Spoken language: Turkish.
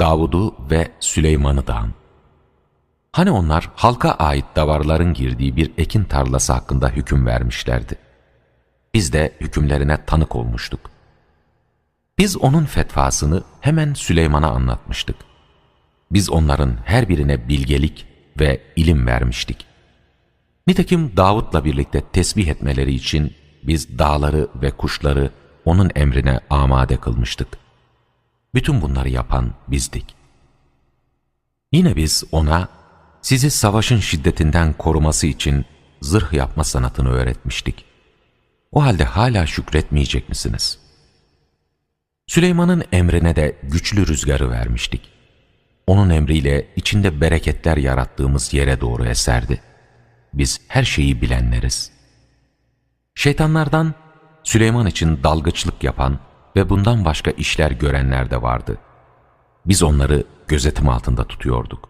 Davud'u ve Süleyman'ı da an. Hani onlar halka ait davarların girdiği bir ekin tarlası hakkında hüküm vermişlerdi. Biz de hükümlerine tanık olmuştuk. Biz onun fetvasını hemen Süleyman'a anlatmıştık. Biz onların her birine bilgelik ve ilim vermiştik. Nitekim Davud'la birlikte tesbih etmeleri için biz dağları ve kuşları onun emrine amade kılmıştık. Bütün bunları yapan bizdik. Yine biz ona sizi savaşın şiddetinden koruması için zırh yapma sanatını öğretmiştik. O halde hala şükretmeyecek misiniz? Süleyman'ın emrine de güçlü rüzgarı vermiştik. Onun emriyle içinde bereketler yarattığımız yere doğru eserdi. Biz her şeyi bilenleriz. Şeytanlardan Süleyman için dalgıçlık yapan ve bundan başka işler görenler de vardı. Biz onları gözetim altında tutuyorduk.